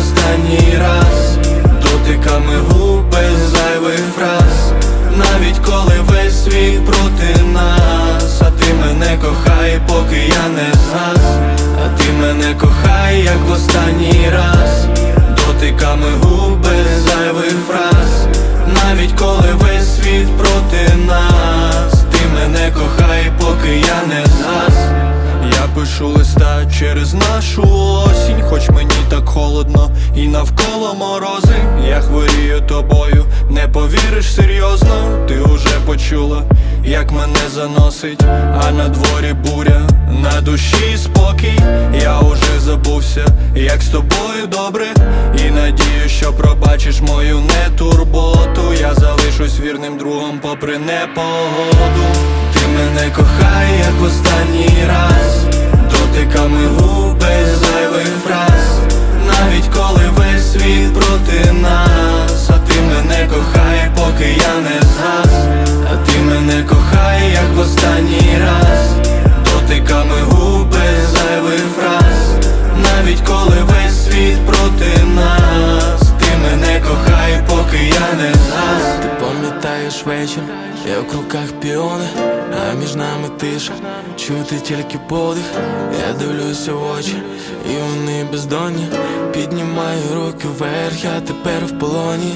останній раз. Дотиками губ без зайвих фраз. Навіть коли весь світ проти нас. А ти мене кохай, поки я не згас. А ти мене кохай, як в останній раз. Дотиками губ без зайвих фраз. Навіть коли весь світ проти нас. Ти мене кохай, поки я не згас. Я пишу листа через нашу і навколо морози. Я хворію тобою, не повіриш серйозно, ти уже почула, як мене заносить, а на дворі буря, на душі спокій. Я уже забувся, як з тобою добре, і надію, що пробачиш мою нетурботу. Я залишусь вірним другом, попри непогоду. Ти мене кохай, як останній раз пам'ятаєш вечір, я в руках піони, а між нами тиша, чути тільки подих, я дивлюся в очі, і вони бездонні, піднімаю руки вверх, я тепер в полоні.